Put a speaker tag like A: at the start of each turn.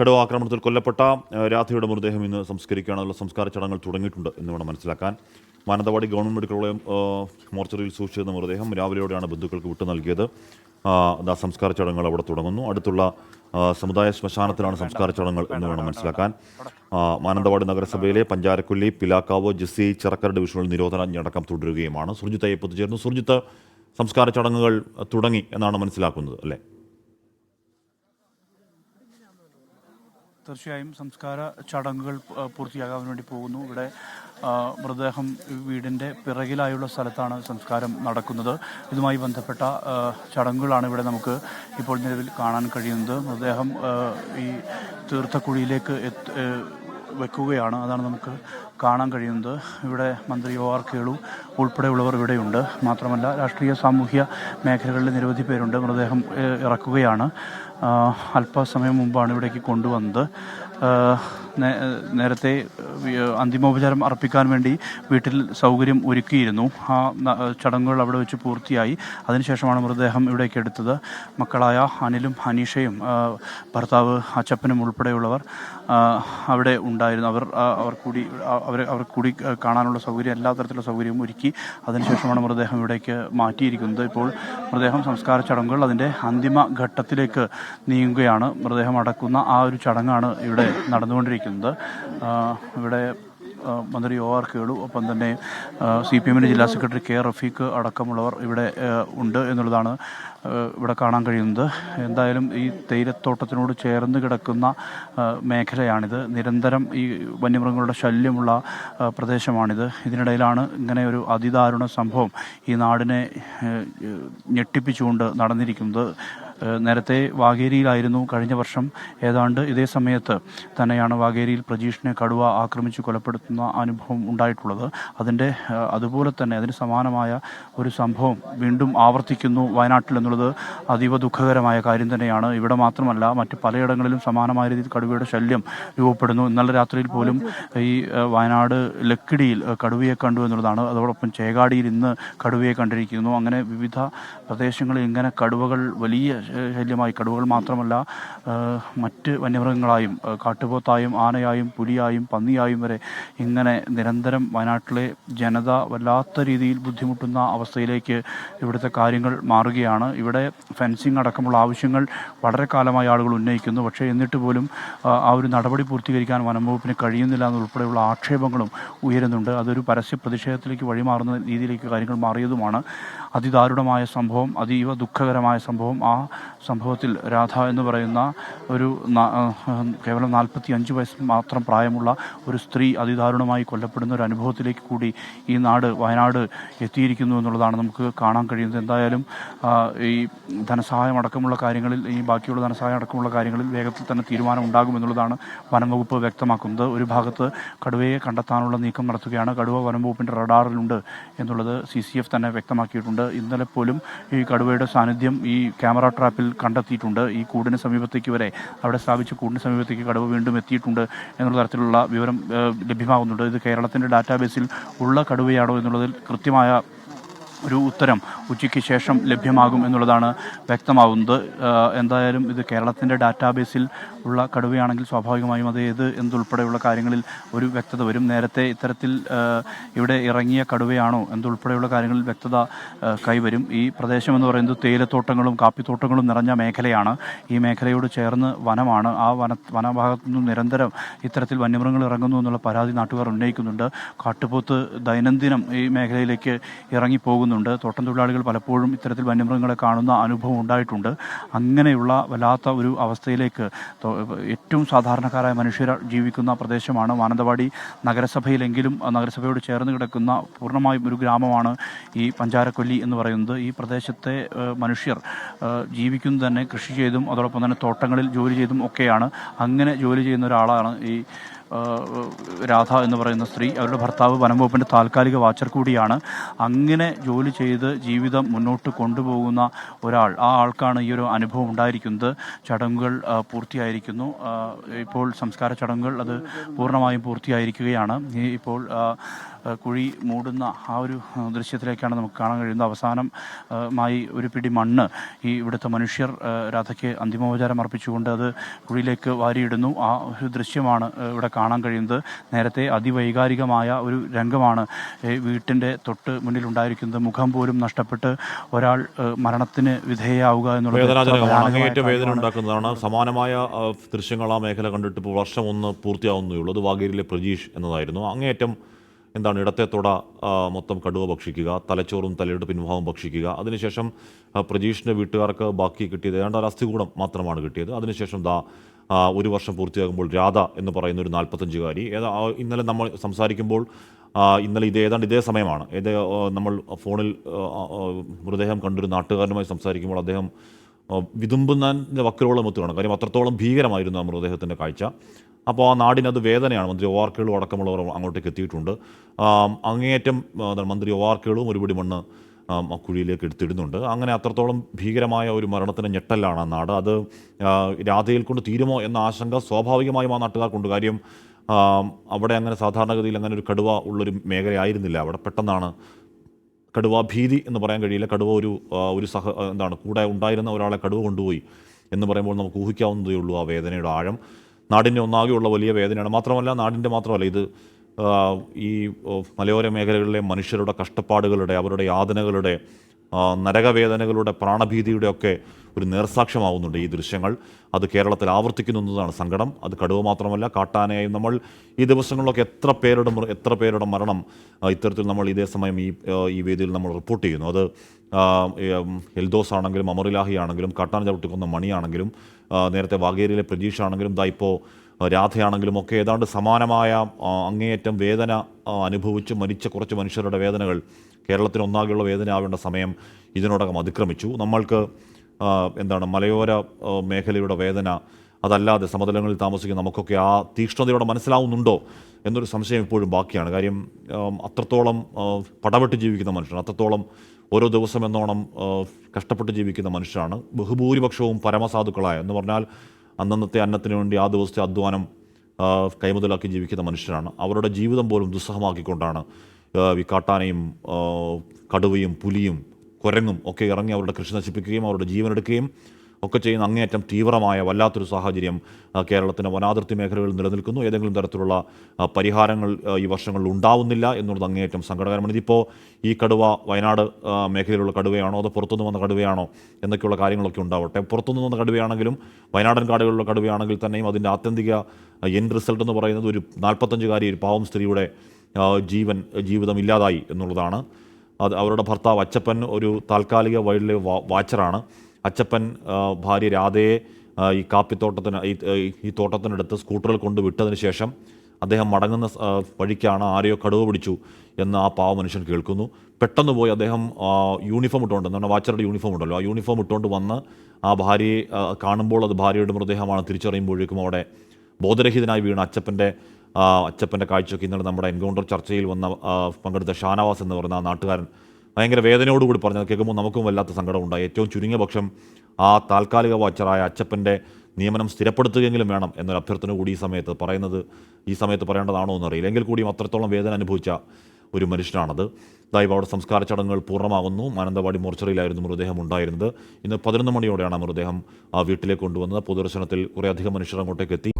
A: കടുവ ആക്രമണത്തിൽ കൊല്ലപ്പെട്ട രാധയുടെ മൃതദേഹം ഇന്ന് സംസ്കരിക്കാനുള്ള സംസ്കാര ചടങ്ങുകൾ തുടങ്ങിയിട്ടുണ്ട് എന്ന് വേണം മനസ്സിലാക്കാൻ. മാനന്തവാടി ഗവൺമെന്റ് മെഡിക്കൽ കോളേജ് മോർച്ചറിയിൽ സൂക്ഷിച്ചിരുന്ന മൃതദേഹം രാവിലെയോടെയാണ് ബന്ധുക്കൾക്ക് വിട്ടു നൽകിയത്. സംസ്കാര ചടങ്ങുകൾ അവിടെ തുടങ്ങുന്നു. അടുത്തുള്ള സമുദായ ശ്മശാനത്തിലാണ് സംസ്കാര ചടങ്ങുകൾ എന്ന് വേണം മനസ്സിലാക്കാൻ. മാനന്തവാടി നഗരസഭയിലെ പഞ്ചാരക്കൊല്ലി പിലാക്കാവ് ജിസി ചിറക്കര ഡിവിഷനുകളിൽ നിരോധനാജ്ഞ അടക്കം തുടരുകയുമാണ്. സുർജിത്ത് അയ്യപ്പ് എത്തിച്ചേർന്നു സുർജിത്ത് സംസ്കാര ചടങ്ങുകൾ തുടങ്ങി എന്നാണ് മനസ്സിലാക്കുന്നത് അല്ലേ?
B: തീർച്ചയായും സംസ്കാര ചടങ്ങുകൾ പൂർത്തിയാകാൻ വേണ്ടി പോകുന്നു. ഇവിടെ മൃതദേഹം വീടിന്റെ പിറകിലായുള്ള സ്ഥലത്താണ് സംസ്കാരം നടക്കുന്നത്. ഇതുമായി ബന്ധപ്പെട്ട ചടങ്ങുകളാണ് ഇവിടെ നമുക്ക് ഇപ്പോൾ നിലവിൽ കാണാൻ കഴിയുന്നത്. മൃതദേഹം ഈ തീർത്ഥക്കുഴിയിലേക്ക് വെക്കുകയാണ്. അതാണ് നമുക്ക് കാണാൻ കഴിയുന്നത്. ഇവിടെ മന്ത്രി ഒ ആർ കേളു ഉൾപ്പെടെയുള്ളവർ ഇവിടെയുണ്ട്. മാത്രമല്ല രാഷ്ട്രീയ സാമൂഹ്യ മേഖലകളിൽ നിരവധി പേരുണ്ട്. മൃതദേഹം ഇറക്കുകയാണ്. അല്പസമയം മുമ്പാണ് ഇവിടേക്ക് കൊണ്ടുവന്നത്. നേരത്തെ അന്തിമോപചാരം അർപ്പിക്കാൻ വേണ്ടി വീട്ടിൽ സൗകര്യം ഒരുക്കിയിരുന്നു. ആ ചടങ്ങുകൾ അവിടെ വെച്ച് പൂർത്തിയായി. അതിനുശേഷമാണ് മൃതദേഹം ഇവിടേക്ക് എടുത്തത്. മക്കളായ അനിലും അനീഷയും ഭർത്താവ് അച്ചപ്പനും ഉൾപ്പെടെയുള്ളവർ അവിടെ ഉണ്ടായിരുന്നു. അവർ അവർ കൂടി അവരെ അവർ കൂടി കാണാനുള്ള സൗകര്യം എല്ലാ തരത്തിലുള്ള സൗകര്യവും ഒരുക്കി അതിനുശേഷമാണ് മൃതദേഹം ഇവിടേക്ക് മാറ്റിയിരിക്കുന്നത്. ഇപ്പോൾ മൃതദേഹം സംസ്കാര ചടങ്ങുകൾ അതിന്റെ അന്തിമ ഘട്ടത്തിലേക്ക് നീങ്ങുകയാണ്. മൃതദേഹം അടക്കുന്ന ആ ഒരു ചടങ്ങാണ് ഇവിടെ നടന്നുകൊണ്ടിരിക്കുന്നത്. ഇവിടെ മന്ത്രി ഒ ആർ കേളു. ഒപ്പം തന്നെ സി പി എമ്മിന്റെ ജില്ലാ സെക്രട്ടറി കെ റഫീഖ് അടക്കമുള്ളവർ ഇവിടെ ഉണ്ട് എന്നുള്ളതാണ് ഇവിടെ കാണാൻ കഴിയുന്നത്. എന്തായാലും ഈ തേയിലത്തോട്ടത്തിനോട് ചേർന്ന് കിടക്കുന്ന മേഖലയാണിത്. നിരന്തരം ഈ വന്യമൃഗങ്ങളുടെ ശല്യമുള്ള പ്രദേശമാണിത്. ഇതിനിടയിലാണ് ഇങ്ങനെ ഒരു അതിദാരുണ സംഭവം ഈ നാടിനെ ഞെട്ടിപ്പിച്ചുകൊണ്ട് നടന്നിരിക്കുന്നത്. നേരത്തെ വാഗേരിയിലായിരുന്നു കഴിഞ്ഞ വർഷം. ഏതാണ്ട് ഇതേ സമയത്ത് തന്നെയാണ് വാഗേരിയിൽ പ്രജീഷിനെ കടുവ ആക്രമിച്ച് കൊലപ്പെടുത്തുന്ന അനുഭവം ഉണ്ടായിട്ടുള്ളത്. അതിന്റെ അതുപോലെ തന്നെ അതിന് സമാനമായ ഒരു സംഭവം വീണ്ടും ആവർത്തിക്കുന്നു വയനാട്ടിൽ എന്നുള്ളത് അതീവ ദുഃഖകരമായ കാര്യം തന്നെയാണ്. ഇവിടെ മാത്രമല്ല മറ്റ് പലയിടങ്ങളിലും സമാനമായ രീതിയിൽ കടുവയുടെ ശല്യം രൂപപ്പെടുന്നു. ഇന്നലെ രാത്രിയിൽ പോലും ഈ വയനാട് ലക്കിടിയിൽ കടുവയെ കണ്ടു എന്നുള്ളതാണ്. അതോടൊപ്പം ചേകാടിയിൽ ഇന്ന് കടുവയെ കണ്ടിരിക്കുന്നു. അങ്ങനെ വിവിധ പ്രദേശങ്ങളിൽ ഇങ്ങനെ കടുവകൾ വലിയ ശല്യമായി. കടുവകൾ മാത്രമല്ല മറ്റ് വന്യമൃഗങ്ങളായും കാട്ടുപോത്തായും ആനയായും പുലിയായും പന്നിയായും വരെ ഇങ്ങനെ നിരന്തരം വയനാട്ടിലെ ജനത വല്ലാത്ത രീതിയിൽ ബുദ്ധിമുട്ടുന്ന അവസ്ഥയിലേക്ക് ഇവിടുത്തെ കാര്യങ്ങൾ മാറുകയാണ്. ഇവിടെ ഫെൻസിങ് അടക്കമുള്ള ആവശ്യങ്ങൾ വളരെ കാലമായി ആളുകൾ ഉന്നയിക്കുന്നു. പക്ഷേ എന്നിട്ട് പോലും ആ ഒരു നടപടി പൂർത്തീകരിക്കാൻ വനംവകുപ്പിന് കഴിയുന്നില്ല എന്നുൾപ്പെടെയുള്ള ആക്ഷേപങ്ങളും ഉയരുന്നുണ്ട്. അതൊരു പരസ്യ പ്രതിഷേധത്തിലേക്ക് വഴിമാറുന്ന രീതിയിലേക്ക് കാര്യങ്ങൾ മാറിയതുമാണ്. അതിദാരുണമായ സംഭവം അതീവ ദുഃഖകരമായ സംഭവം. ആ സംഭവത്തിൽ രാധ എന്ന് പറയുന്ന ഒരു കേവലം നാൽപ്പത്തി അഞ്ച് വയസ്സ് മാത്രം പ്രായമുള്ള ഒരു സ്ത്രീ അതിദാരുണമായി കൊല്ലപ്പെടുന്ന ഒരു അനുഭവത്തിലേക്ക് കൂടി ഈ നാട് വയനാട് എത്തിയിരിക്കുന്നു എന്നുള്ളതാണ് നമുക്ക് കാണാൻ കഴിയുന്നത്. എന്തായാലും ഈ ധനസഹായം അടക്കമുള്ള കാര്യങ്ങളിൽ ഈ ബാക്കിയുള്ള ധനസഹായം അടക്കമുള്ള കാര്യങ്ങളിൽ വേഗത്തിൽ തന്നെ തീരുമാനം ഉണ്ടാകുമെന്നുള്ളതാണ് വനം വകുപ്പ് വ്യക്തമാക്കുന്നത്. ഒരു ഭാഗത്ത് കടുവയെ കണ്ടെത്താനുള്ള നീക്കം നടത്തുകയാണ്. കടുവ വനം വകുപ്പിന്റെ റഡാറിലുണ്ട് എന്നുള്ളത് സി സി എഫ് തന്നെ വ്യക്തമാക്കിയിട്ടുണ്ട്. ഇന്നലെ പോലും ഈ കടുവയുടെ സാന്നിധ്യം ഈ ക്യാമറ ട്രാപ്പിൽ കണ്ടെത്തിയിട്ടുണ്ട്. ഈ കൂടിന് സമീപത്തേക്ക് വരെ അവിടെ സ്ഥാപിച്ച കൂടിന് സമീപത്തേക്ക് കടുവ വീണ്ടും എത്തിയിട്ടുണ്ട് എന്നുള്ള തരത്തിലുള്ള വിവരം ലഭ്യമാകുന്നുണ്ട്. ഇത് കേരളത്തിന്റെ ഡാറ്റാബേസിൽ ഉള്ള കടുവയാണോ എന്നുള്ളതിൽ കൃത്യമായ ഒരു ഉത്തരം ഉച്ചയ്ക്ക് ശേഷം ലഭ്യമാകും എന്നുള്ളതാണ് വ്യക്തമാകുന്നത് എന്തായാലും ഇത് കേരളത്തിന്റെ ഡാറ്റാബേസിൽ ഉള്ള കടുവയാണെങ്കിൽ സ്വാഭാവികമായും അത് ഏത് എന്തുൾപ്പെടെയുള്ള കാര്യങ്ങളിൽ ഒരു വ്യക്തത വരും. നേരത്തെ ഇത്തരത്തിൽ ഇവിടെ ഇറങ്ങിയ കടുവയാണോ എന്തുൾപ്പെടെയുള്ള കാര്യങ്ങളിൽ വ്യക്തത കൈവരും. ഈ പ്രദേശം എന്ന് പറയുന്നത് തേയിലത്തോട്ടങ്ങളും കാപ്പിത്തോട്ടങ്ങളും നിറഞ്ഞ മേഖലയാണ്. ഈ മേഖലയോട് ചേർന്ന് വനമാണ്. ആ വന വനഭാഗത്തു നിന്നും നിരന്തരം ഇത്തരത്തിൽ വന്യമൃഗങ്ങൾ ഇറങ്ങുന്നു എന്നുള്ള പരാതി നാട്ടുകാർ ഉന്നയിക്കുന്നുണ്ട്. കാട്ടുപോത്ത് ദൈനംദിനം ഈ മേഖലയിലേക്ക് ഇറങ്ങി പോകുന്നുണ്ട് തോട്ടം തൊഴിലാളികൾ പലപ്പോഴും ഇത്തരത്തിൽ വന്യമൃഗങ്ങളെ കാണുന്ന അനുഭവം ഉണ്ടായിട്ടുണ്ട്. അങ്ങനെയുള്ള വല്ലാത്ത ഒരു അവസ്ഥയിലേക്ക് ഏറ്റവും സാധാരണക്കാരായ മനുഷ്യർ ജീവിക്കുന്ന പ്രദേശമാണ് മാനന്തവാടി. നഗരസഭയിലെങ്കിലും നഗരസഭയോട് ചേർന്ന് കിടക്കുന്ന പൂർണമായും ഒരു ഗ്രാമമാണ് ഈ പഞ്ചാരക്കൊല്ലി എന്ന് പറയുന്നത്. ഈ പ്രദേശത്തെ മനുഷ്യർ ജീവിക്കുന്നത് തന്നെ കൃഷി ചെയ്തും അതോടൊപ്പം തന്നെ തോട്ടങ്ങളിൽ ജോലി ചെയ്തും ഒക്കെയാണ്. അങ്ങനെ ജോലി ചെയ്യുന്ന ഒരാളാണ് ഈ രാധ എന്ന് പറയുന്ന സ്ത്രീ അവരുടെ ഭർത്താവ് വനംവകുപ്പിന്റെ താൽക്കാലിക വാച്ചർ കൂടിയാണ്. അങ്ങനെ ജോലി ചെയ്ത് ജീവിതം മുന്നോട്ട് കൊണ്ടുപോകുന്ന ഒരാൾ. ആ ആൾക്കാണ് ഈ ഒരു അനുഭവം ഉണ്ടായിരിക്കുന്നത്. ചടങ്ങുകൾ പൂർത്തിയായിരിക്കുന്നു. ഇപ്പോൾ സംസ്കാര ചടങ്ങുകൾ അത് പൂർണമായും പൂർത്തിയായിരിക്കുകയാണ്. ഇപ്പോൾ കുഴി മൂടുന്ന ആ ഒരു ദൃശ്യത്തിലേക്കാണ് നമുക്ക് കാണാൻ കഴിയുന്നത്. അവസാനം ആ, മായി ഒരു പിടി മണ്ണ് ഈ ഇവിടുത്തെ മനുഷ്യർ രാധയ്ക്ക് അന്തിമോപചാരം അർപ്പിച്ചുകൊണ്ട് അത് കുഴിയിലേക്ക് വാരിയിടുന്നു. ആ ഒരു ദൃശ്യമാണ് ഇവിടെ കാണാൻ കഴിയുന്നത്. നേരത്തെ അതിവൈകാരികമായ ഒരു രംഗമാണ് വീട്ടിന്റെ തൊട്ട് മുന്നിലുണ്ടായിരിക്കുന്നത്. മുഖം പോലും നഷ്ടപ്പെട്ട് ഒരാൾ മരണത്തിന് വിധേയമാവുക എന്നുള്ളത്
A: വേദന. ഉണ്ടാക്കുന്നതാണ്. സമാനമായ ദൃശ്യങ്ങൾ ആ മേഖല കണ്ടിട്ട് ഇപ്പോൾ വർഷം ഒന്ന് പൂർത്തിയാവുന്നേ ഉള്ളൂ. അത് വാഗേരിയിലെ പ്രജീഷ് എന്നതായിരുന്നു. അങ്ങേയറ്റം എന്താണ് ഇടത്തെ തൊട മൊത്തം കടുവ ഭക്ഷിക്കുക തലച്ചോറും തലയുടെ പിൻഭാഗം ഭക്ഷിക്കുക. അതിനുശേഷം പ്രജീഷിന്റെ വീട്ടുകാർക്ക് ബാക്കി കിട്ടിയത് ഏതാണ്ട് ഒരു അസ്ഥികൂടം മാത്രമാണ് കിട്ടിയത്. അതിനുശേഷം ദാ ഒരു വർഷം പൂർത്തിയാകുമ്പോൾ രാധ എന്ന് പറയുന്ന ഒരു നാൽപ്പത്തഞ്ചുകാരി ഏതാ ഇന്നലെ നമ്മൾ സംസാരിക്കുമ്പോൾ ഇന്നലെ ഇത് ഏതാണ്ട് ഇതേ സമയമാണ്. ഏത് നമ്മൾ ഫോണിൽ മൃതദേഹം കണ്ടൊരു നാട്ടുകാരനുമായി സംസാരിക്കുമ്പോൾ അദ്ദേഹം വിതുമ്പുന്നതിന്റെ വക്കിലോളം ഒത്തുകാണ് കാര്യം അത്രത്തോളം ഭീകരമായിരുന്നു ആ മൃതദേഹത്തിന്റെ കാഴ്ച. അപ്പോൾ ആ നാടിനത് വേദനയാണ്. മന്ത്രി ഒ ആർ കേളു അടക്കമുള്ളവർ അങ്ങോട്ടേക്ക് എത്തിയിട്ടുണ്ട്. അങ്ങേയറ്റം മന്ത്രി ഒ ആർ കേളുവും ഒരുപിടി മണ്ണ് കുഴിയിലേക്ക് എടുത്തിടുന്നുണ്ട്. അങ്ങനെ അത്രത്തോളം ഭീകരമായ ഒരു മരണത്തിന്റെ ഞെട്ടലാണ് ആ നാട്. അത് രാധയിൽ കൊണ്ട് തീരുമോ എന്ന ആശങ്ക സ്വാഭാവികമായും ആ നാട്ടുകാർക്കുണ്ട്. കാര്യം അവിടെ അങ്ങനെ സാധാരണഗതിയിൽ അങ്ങനെ ഒരു കടുവ ഉള്ളൊരു മേഖലയായിരുന്നില്ല. അവിടെ പെട്ടെന്നാണ് കടുവ ഭീതി എന്ന് പറയാൻ കഴിയില്ല. കടുവ ഒരു ഒരു സഹ എന്താണ് കൂടെ ഉണ്ടായിരുന്ന ഒരാളെ കടുവ കൊണ്ടുപോയി എന്ന് പറയുമ്പോൾ നമുക്ക് ഊഹിക്കാവുന്നതേ ഉള്ളൂ ആ വേദനയുടെ ആഴം. നാടിന്റെ ഒന്നാകെയുള്ള വലിയ വേദനയാണ്. മാത്രമല്ല നാടിന്റെ മാത്രമല്ല ഇത് ഈ മലയോര മേഖലകളിലെ മനുഷ്യരുടെ കഷ്ടപ്പാടുകളുടെ അവരുടെ യാതനകളുടെ നരകവേദനകളുടെ പ്രാണഭീതിയുടെ ഒക്കെ ഒരു നേർസാക്ഷ്യമാവുന്നുണ്ട് ഈ ദൃശ്യങ്ങൾ. അത് കേരളത്തിൽ ആവർത്തിക്കുന്നു എന്നതാണ് സങ്കടം. അത് കടുവ മാത്രമല്ല കാട്ടാനയായും നമ്മൾ ഈ ദിവസങ്ങളിലൊക്കെ എത്ര പേരുടെ എത്ര പേരുടെ മരണം ഇത്തരത്തിൽ നമ്മൾ ഇതേ സമയം ഈ ഈ വേദിയിൽ നമ്മൾ റിപ്പോർട്ട് ചെയ്യുന്നു. അത് എൽദോസ് ആണെങ്കിലും അമറിലാഹി ആണെങ്കിലും കാട്ടാന ചവിട്ടിക്കുന്ന മണിയാണെങ്കിലും നേരത്തെ വാഗേരിയിലെ പ്രതീക്ഷ ആണെങ്കിലും ദാ ഇപ്പോൾ രാധയാണെങ്കിലും ഒക്കെ ഏതാണ്ട് സമാനമായ അങ്ങേയറ്റം വേദന അനുഭവിച്ച് മരിച്ച കുറച്ച് മനുഷ്യരുടെ വേദനകൾ കേരളത്തിന് ഒന്നാകെയുള്ള വേദന ആവേണ്ട സമയം ഇതിനോടകം അതിക്രമിച്ചു. നമ്മൾക്ക് എന്താണ് മലയോര മേഖലയുടെ വേദന അതല്ലാതെ സമതലങ്ങളിൽ താമസിക്കുന്ന നമുക്കൊക്കെ ആ തീക്ഷ്ണതയോടെ മനസ്സിലാവുന്നുണ്ടോ എന്നൊരു സംശയം ഇപ്പോഴും ബാക്കിയാണ്. കാര്യം അത്രത്തോളം പടപെട്ട് ജീവിക്കുന്ന മനുഷ്യരാണ് അത്രത്തോളം ഓരോ ദിവസം എന്നോണം കഷ്ടപ്പെട്ട് ജീവിക്കുന്ന മനുഷ്യരാണ് ബഹുഭൂരിപക്ഷവും പരമസാധുക്കളായ എന്ന് പറഞ്ഞാൽ അന്നന്നത്തെ അന്നത്തിന് വേണ്ടി ആ ദിവസത്തെ അധ്വാനം കൈമുതലാക്കി ജീവിക്കുന്ന മനുഷ്യരാണ്. അവരുടെ ജീവിതം പോലും ദുസ്സഹമാക്കിക്കൊണ്ടാണ് ഈ കാട്ടാനയും കടുവയും പുലിയും കുരങ്ങും ഒക്കെ ഇറങ്ങി അവരുടെ കൃഷി നശിപ്പിക്കുകയും അവരുടെ ജീവനെടുക്കുകയും ഒക്കെ ചെയ്യുന്ന അങ്ങേയറ്റം തീവ്രമായ വല്ലാത്തൊരു സാഹചര്യം കേരളത്തിന്റെ വനാതിർത്തി മേഖലകളിൽ നിലനിൽക്കുന്നു. ഏതെങ്കിലും തരത്തിലുള്ള പരിഹാരങ്ങൾ ഈ വർഷങ്ങളിൽ ഉണ്ടാവുന്നില്ല എന്നുള്ളത് അങ്ങേയറ്റം സങ്കടകരമാണ്. ഇതിപ്പോൾ ഈ കടുവ വയനാട് മേഖലയിലുള്ള കടുവയാണോ അതോ പുറത്തുനിന്ന് വന്ന കടുവയാണോ എന്നൊക്കെയുള്ള കാര്യങ്ങളൊക്കെ ഉണ്ടാവട്ടെ. പുറത്തുനിന്ന് വന്ന കടുവയാണെങ്കിലും വയനാടൻ കാടുകളിലുള്ള കടുവയാണെങ്കിൽ തന്നെയും അതിന്റെ ആത്യന്തിക എൻ റിസൾട്ട് എന്ന് പറയുന്നത് ഒരു നാൽപ്പത്തഞ്ചുകാരി ഒരു പാവം സ്ത്രീയുടെ ജീവൻ ജീവിതം ഇല്ലാതായി എന്നുള്ളതാണ്. അത് അവരുടെ ഭർത്താവ് അച്ചപ്പൻ ഒരു താൽക്കാലിക വൈൽഡ് ലൈഫ് വാച്ചറാണ്. അച്ചപ്പൻ ഭാര്യ രാധയെ ഈ കാപ്പിത്തോട്ടത്തിന് ഈ തോട്ടത്തിനടുത്ത് സ്കൂട്ടറിൽ കൊണ്ട് വിട്ടതിന് ശേഷം അദ്ദേഹം മടങ്ങുന്ന വഴിക്കാണ് ആരെയോ കടുവ പിടിച്ചു എന്ന് ആ പാവ മനുഷ്യൻ കേൾക്കുന്നു. പെട്ടെന്ന് പോയി അദ്ദേഹം യൂണിഫോം ഇട്ടുകൊണ്ട് എന്താണ് വാച്ചറുടെ യൂണിഫോം ഉണ്ടല്ലോ ആ യൂണിഫോം ഇട്ടുകൊണ്ട് വന്ന് ആ ഭാര്യയെ കാണുമ്പോൾ അത് ഭാര്യയുടെ മൃതദേഹമാണ്. തിരിച്ചറിയുമ്പോഴേക്കും അവിടെ ബോധരഹിതനായി വീണ അച്ചപ്പന്റെ അച്ചപ്പന്റെ കാഴ്ചയൊക്കെ ഇന്നലെ നമ്മുടെ എൻകൗണ്ടർ ചർച്ചയിൽ വന്ന പങ്കെടുത്ത ഷാനവാസ് എന്ന് പറയുന്ന ആ നാട്ടുകാരൻ ഭയങ്കര വേദനയോടുകൂടി പറഞ്ഞത് കേൾക്കുമ്പോൾ നമുക്കും വല്ലാത്ത സങ്കടം ഉണ്ടായി. ഏറ്റവും ചുരുങ്ങിയ പക്ഷം ആ താൽക്കാലിക വാച്ചറായ അച്ചപ്പന്റെ നിയമനം സ്ഥിരപ്പെടുത്തുകയെങ്കിലും വേണം എന്നൊരു അഭ്യർത്ഥന കൂടി ഈ സമയത്ത് പറയുന്നത് ഈ സമയത്ത് പറയേണ്ടതാണോ എന്നറിയില്ല. എങ്കിൽ കൂടിയും അത്രത്തോളം വേദന അനുഭവിച്ച ഒരു മനുഷ്യനാണത്. ദൈവം അവിടെ സംസ്കാര ചടങ്ങുകൾ പൂർണമാകുന്നു. മാനന്തവാടി മോർച്ചറിയിലായിരുന്നു മൃതദേഹം ഉണ്ടായിരുന്നത്. ഇന്ന് പതിനൊന്ന് മണിയോടെയാണ് മൃതദേഹം ആ വീട്ടിലേക്ക് കൊണ്ടുവന്നത്. പൊതുദർശനത്തിൽ കുറേയധികം മനുഷ്യർ അങ്ങോട്ടേക്ക് എത്തി.